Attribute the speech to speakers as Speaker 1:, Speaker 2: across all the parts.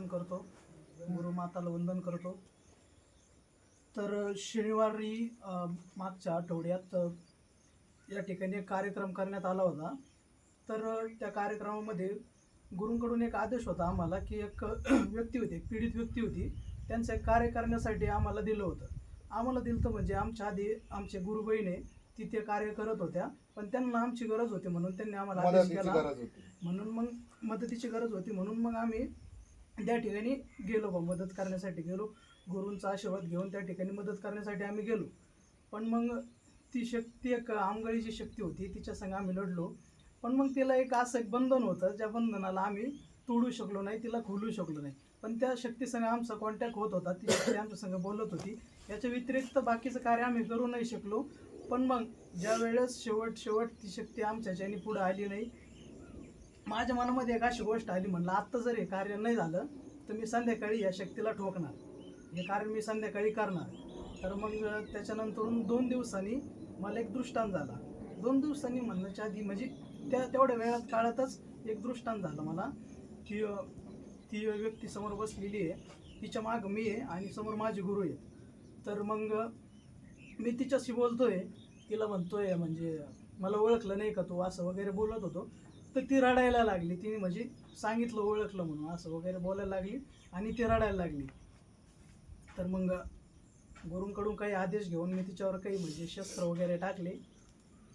Speaker 1: वंदन करतो. गुरुमाताला वंदन करतो. तर शनिवारी मागच्या आठवड्यात या ठिकाणी एक कार्यक्रम करण्यात आला होता. तर त्या कार्यक्रमामध्ये गुरूंकडून एक आदेश होता आम्हाला की एक व्यक्ती होती एक पीडित व्यक्ती होती. त्यांचं एक कार्य करण्यासाठी आम्हाला दिलं होतं. आम्हाला दिलं तर म्हणजे आमच्या आधी आमचे गुरुबहिणी तिथे कार्य करत होत्या. पण त्यांना आमची गरज होती म्हणून त्यांनी आम्हाला आदेश केला. म्हणून मग मदतीची गरज होती म्हणून मग आम्ही त्या ठिकाणी गेलो बा मदत करण्यासाठी गेलो. गुरूंचा आशीर्वाद घेऊन त्या ठिकाणी मदत करण्यासाठी आम्ही गेलो. पण मग ती शक्ती एक आमगळीची शक्ती होती तिच्या संग आम्ही लढलो. पण मग तिला एक असं एक बंधन होतं ज्या बंधनाला आम्ही तोडू शकलो नाही तिला खोलू शकलो नाही. पण त्या शक्तीसंग आमचा कॉन्टॅक्ट होत होता. ती शक्ती आमच्यासंग बोलत होती. याच्या व्यतिरिक्त बाकीचं कार्य आम्ही करू नाही शकलो. पण मग ज्या वेळेस शेवट शेवट ती शक्ती आमच्या ज्याने पुढं आली नाही माझ्या मनामध्ये एक अशी गोष्ट आली म्हणलं आत्ता जर हे कार्य नाही झालं तर मी संध्याकाळी या शक्तीला ठोकणार. हे कार्य मी संध्याकाळी करणार. तर मग त्याच्यानंतरून दोन दिवसांनी मला एक दृष्टांत झाला. दोन दिवसांनी म्हणण्याच्या आधी म्हणजे त्या तेवढ्या वेळात काळातच एक दृष्टांत झाला मला की ती व्यक्ती समोर बसलेली आहे. तिच्या माग मी आहे आणि समोर माझे गुरु आहेत. तर मग मी तिच्याशी बोलतोय. तिला म्हणतोय म्हणजे मला ओळखलं नाही का तू? असं वगैरे बोलत होतो. तर ती रडायला लागली. तिने म्हणजे सांगितलं ओळखलं म्हणून असं वगैरे बोलायला लागली आणि ती रडायला लागली. तर मग गुरूंकडून काही आदेश घेऊन मी तिच्यावर काही म्हणजे शस्त्र वगैरे टाकले.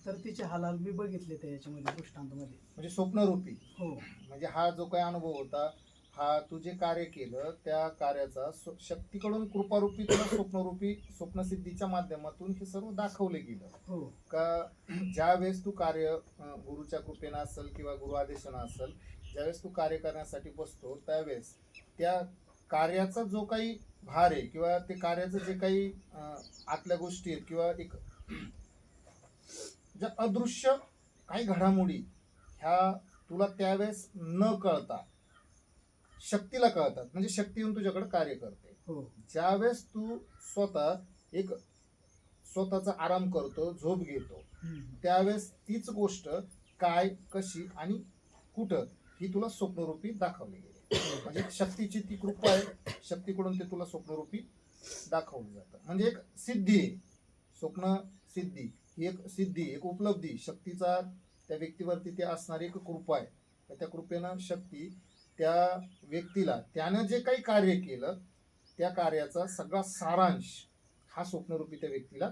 Speaker 1: तर तिचे हालाल मी बघितले त्या याच्यामध्ये दृष्टांतमध्ये.
Speaker 2: म्हणजे स्वप्नरूपी.
Speaker 1: हो.
Speaker 2: म्हणजे हा जो काही अनुभव होता हा तू जे कार्य केलं त्या कार्याचा शक्तीकडून कृपारूपी तुला स्वप्नरूपी स्वप्नसिद्धीच्या माध्यमातून हे सर्व दाखवले गेलं.
Speaker 1: हो.
Speaker 2: का ज्या वेळेस तू कार्य गुरुच्या कृपेनं असेल किंवा गुरु आदेशानं असेल ज्यावेळेस तू कार्य करण्यासाठी बसतो त्यावेळेस त्या कार्याचा जो काही भार आहे किंवा ते कार्याचं जे काही आतल्या गोष्टी आहेत किंवा एक ज्या अदृश्य काही घडामोडी ह्या तुला त्यावेळेस न कळता शक्तीला कळतात. म्हणजे शक्ती येऊन तुझ्याकडे कार्य करते.
Speaker 1: हो.
Speaker 2: ज्यावेळेस तू स्वतः एक स्वतःचा आराम करतो झोप घेतो. त्यावेळेस तीच गोष्ट काय कशी आणि कुठं ही तुला स्वप्नरूपी दाखवली गेली. म्हणजे शक्तीची ती कृपा आहे. शक्तीकडून ते तुला स्वप्नरूपी दाखवलं जातं. म्हणजे एक सिद्धी आहे. स्वप्न सिद्धी ही एक सिद्धी एक उपलब्धी. शक्तीचा त्या व्यक्तीवरती ते असणारी एक कृपा आहे. त्या कृपेनं शक्ती त्या व्यक्तीला त्यानं जे काही कार्य केलं त्या कार्याचा सगळा सारांश हा स्वप्नरूपी त्या व्यक्तीला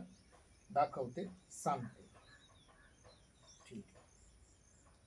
Speaker 2: दाखवते सांगते.